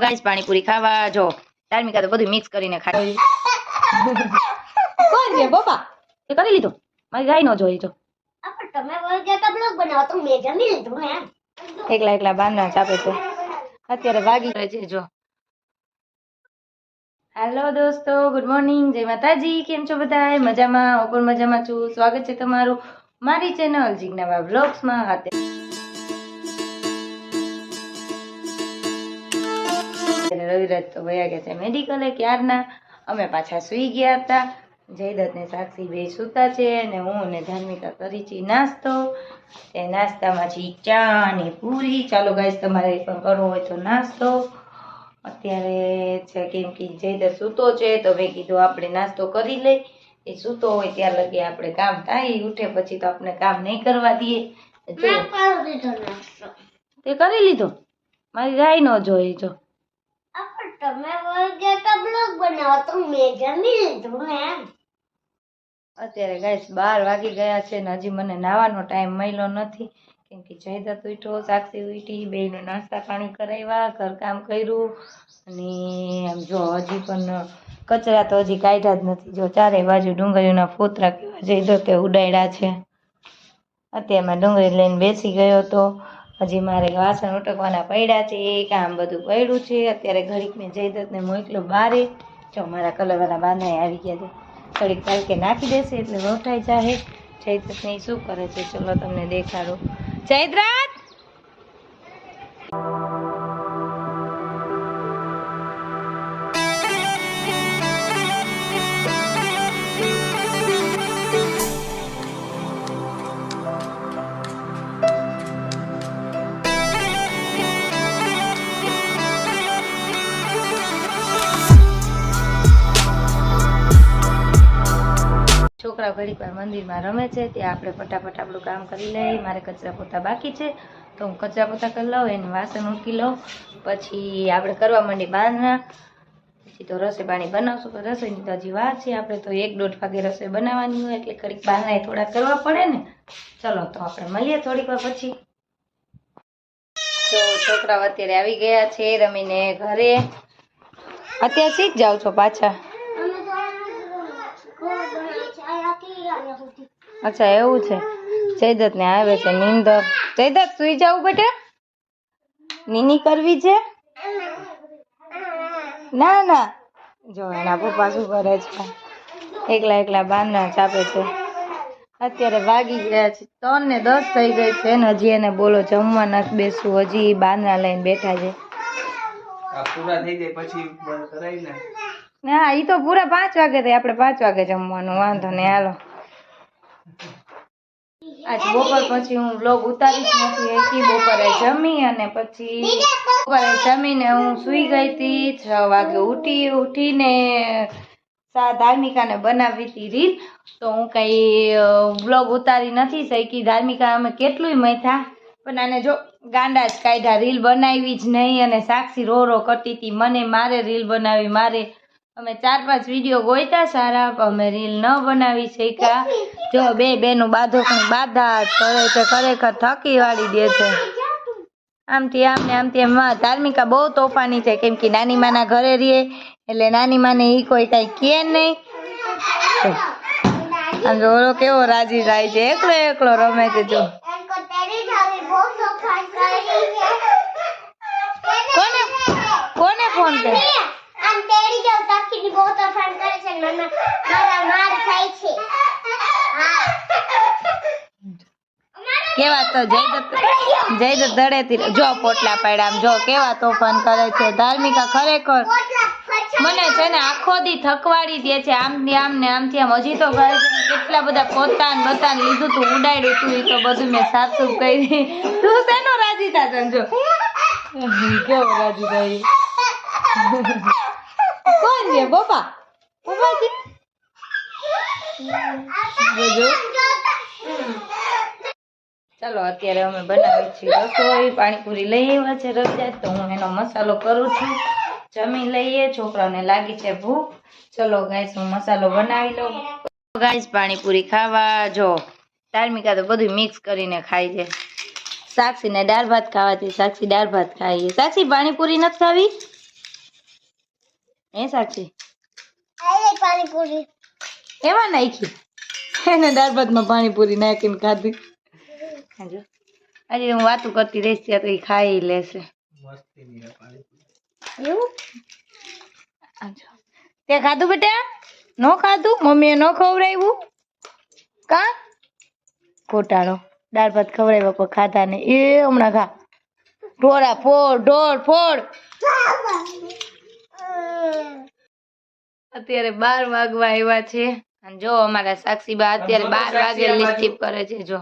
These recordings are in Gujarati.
ગાઈસ પાણીપુરી ખાવા જો ધાર્મિકા તો બધું મિક્સ કરીને ખાઈ કોણ છે પપ્પા? એ કરી લીધું? મારી ગાય નો જોઈ જો. એકલા એકલા બાંધણા ચાપે છે. અત્યારે વાગી છે જો. હેલો દોસ્તો ગુડ મોર્નિંગ જય માતાજી કેમ છો બધા મજામાં હું પણ મજામાં છું. સ્વાગત છે તમારું મારી ચેનલ જીજ્ઞાવા બ્લોગ્સમાં હાથે અત્યારે તો વયા ગયા છે મેડિકલે ક્યારના? અમે પાછા સુઈ ગયા હતા. જયદત્તને સાક્ષી બે સૂતા છે અને હું અને ધાર્મિકા કરી છે નાસ્તો. તે નાસ્તામાં છે ચા ને પૂરી. ચાલો ગાઈસ તમારે પણ કરવો હોય તો નાસ્તો. અત્યારે છે કેમ કે જયદત્ત સૂતો છે તો મેં કીધું આપણે નાસ્તો કરી લઈ. એ સૂતો હોય ત્યાં લગી આપણે કામ થાય. ઉઠે પછી તો આપણે કામ નહીં કરવા દઈએ. તે કરી લીધો? મારી રાય નો જોઈ જો. તમે વળગ્યા તો બ્લોગ બનાવો તો મેં જમી લીધું ને અત્યારે ગાઈસ બાર વાગી ગયા છે ને હજી મને નાવાનો ટાઈમ મળ્યો નથી. કેમ કે જયદત્ત ઉઠો સાક્ષી ઉઠી, બેયને નાસ્તા પાણી કરાવ્યા, ઘરકામ કર્યું. અને આમ જો હજી પણ કચરા તો હજી કાઢ્યા જ નથી. જો ચારે બાજુ ડુંગળીના ફોતરા કેવા જયદત્તે ઉડાડ્યા છે. અત્યારમાં ડુંગળી લઈને બેસી ગયો તો હજી મારે વાસણ ઉટકવાના પડ્યા છે, એ કામ બધું પડ્યું છે. અત્યારે ઘડીક મેં જયદત્તને મોકલો બારે. જો મારા કલરવાળા બાંધાઈ આવી ગયા છે. થોડીક તડકે નાખી દેશે એટલે રોઠાઈ જાહે. જયદ્રથને ઈ શું કરે છે? ચલો તમને દેખાડું. જયદ્રથ છોકરા ઘડીક વાર મંદિરમાં રમે છે, ત્યાં આપણે ફટાફટ આપણું કામ કરી લઈએ. મારે કચરા પોતા બાકી છે, તો હું કચરા પોતા કરી લઉં, એને વાસણ મૂકી લઉં. પછી આપણે કરવા માંડી બહારના પછી તો રસોઈ પાણી બનાવશું, તો રસોઈની તો હજી વાર છે. આપણે તો એક દોઢ વાગે રસોઈ બનાવવાની હોય, એટલે ઘડીક બાંધણા થોડા કરવા પડે ને. ચલો, તો આપણે મળીએ થોડીક વાર પછી. તો છોકરાઓ અત્યારે આવી ગયા છે, રમીને ઘરે. અત્યારે શીખ જાવ છો પાછા? અચ્છા એવું છે. જયદત્ત ને આવે છે નીંદર જયદત્ત સુઈ જાવ બેટા. નીની કરવી છે? ના ના. જો એના પપ્પા શું કરે છે? એકલા એકલા બાંધણા ચાપે છે. અત્યારે વાગી ગયા છે. ત્રણ ને દસ થઈ ગઈ છે ને હજી એને બોલો જમવા નથી બેસવું હજી બાંધણા લઈને બેઠા છે. પૂરા થઈ જાય પછી કરાય ને. ના એ તો પૂરા પાંચ વાગે થાય. આપણે પાંચ વાગે જમવાનું. વાંધો નહીં હાલો. આજ બપોર પછી હું બ્લોગ ઉતારી જ નથી એકી બપોરે જમી અને પછી બપોરે જમીને હું સુઈ ગઈ હતી, છ વાગે ઉઠી, ઉઠીને સા ધાર્મિકાને બનાવી હતી રીલ. તો હું કંઈ બ્લોગ ઉતારી નથી શકી. ધાર્મિકા અમે કેટલુંય મથા પણ આને જો ગાંડા જ કાઢ્યા. રીલ બનાવી જ નહીં અને સાક્ષી રો રો કરતી હતી. મને મારે રીલ બનાવી, મારે અમે ચાર પાંચ વીડિયો ગોઈતા સારા, અમે રીલ ન બનાવી શક્યા. જો બે બેનું બાધો બાધા, કરે છે, ખરેખર થકી વાળી દે છે. આમથી આમ ને આમથી એમ ધાર્મિકા બહુ તોફાની છે, કેમ કે નાની માના ઘરે રહીએ, એટલે નાની માને ઈ કોઈ કઈ કહે નહીં. આમ ઓલો કેવો રાજી થાય છે, એકલો એકલો રમે છે, જો. કોને કોને ફોન કરે આમ તેડી જાવ તાકીની બહુ તોફાન કરે છે ને મને મારા માર થાય છે હા કેવા તો જય જયદત્ત જયદત્ત દડેથી જો પોટલા પડ્યા આમ જો કેવા તોફાન કરે છે. ધાર્મિકા ખરેખર મને છે ને આખો દી થકવાડી દે છે. આમ ને આમ ને આમથી આમ હજી તો કહે કેટલા બધા પોતાન બતાન લીધું તું ઉડાડ્યું તું એ તો બધું મેં સૂફ કરી તું શેનો રાજી થા સમજો કેવો રાજી થાય કોણ છે પપ્પા? પપ્પા છે? જોજો ચાલો અત્યારે અમે બનાવી છીએ રસોઈ પાણીપુરી લઈ આવ્યા છે રજા તો હું એનો મસાલો કરું છું. જમી લઈએ છોકરાઓને લાગી છે ભૂખ. ચલો ગાઈસ હું મસાલો બનાવી લઉં. ગાઈસ પાણીપુરી ખાવા જો ધાર્મિકા તો બધું મિક્સ કરીને ખાય છે. સાક્ષીને દાળ ભાત ખાવાથી સાક્ષી દાળ ભાત ખાઈએ સાક્ષી પાણીપુરી નથી ખાવી? હે સાક્ષી? પાણીપુરી. એમાં નાખી? એને દાળ ભાતમાં પાણીપુરી નાખીને ખાધી. જો. આજે હું વાતું કરતી રહીશ ત્યાં તો એ ખાઈ લેશે. એવું. તે ખાધું બેટા? ન ખાધું? મમ્મીએ ન ખવડાવ્યું? કા? ખોટાડો દાળ ભાત ખવડાવ્યા પણ ખાધા ને એ હમણાં ખા. ઢોળા ફોડ ઢોળ ફોડ. અત્યારે બાર વાગવા આવ્યા છે. અને જો અમારા સાક્ષીબા અત્યારે બાર વાગે લિસ્ટીપ કરે છે જો.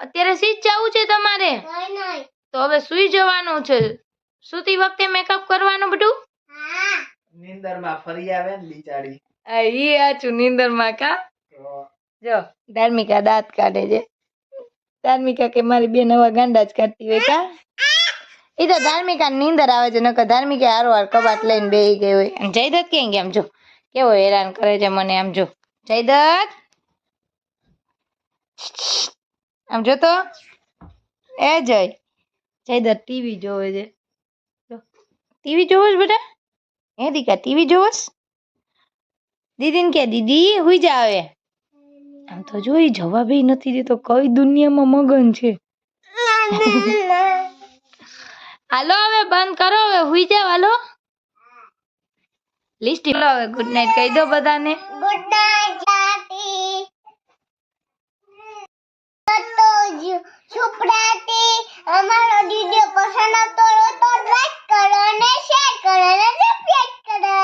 અત્યારે સીધ જવું છે તમારે? તો હવે સુઈ જવાનું છે. સુતી વખતે મેકઅપ કરવાનું બધું? હા. નીંદરમાં ફરી આવે ને બિચારી. આ ઈ આચું નીંદરમાં કા? જો ધાર્મિકા દાંત કાઢે છે. ધાર્મિકા કે મારી બે નવા ગાંડા જ કાઢતી હોય કા? એ તો ધાર્મિકા નીંદર આવે છે નકર ધાર્મિકા હારો હાર કબાટ લઈને બેહી ગઈ હોય. જય જયદત્ત ક્યાં ગયા આમ જો? કેવો હેરાન કરે છે મને આમ જો. જયદત્ત! આમ જો તો? એ જય. જય ટીવી જોવે છે. ટીવી જોવે છો બેટા? હે દીકા ટીવી જોવસ દીદીને કે દીદી હુઈ જાવે આમ તો જો એ જવાબ નથી દેતો કઈ દુનિયામાં મગન છે? હાલો હવે બંધ કરો હવે હુઈ જાવ હાલો. લિસ્ટ હવે ગુડ નાઇટ કહી દો બધાને. ગુડ નાઇટ જાતી તો છુપડાતી અમારો વિડિયો પસંદ આવતો હોય તો લાઈક કરો અને શેર કરો અને સબસ્ક્રાઇબ કરો.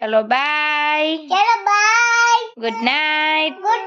ચલો બાય ચલો બાય ગુડ નાઇટ ગુડ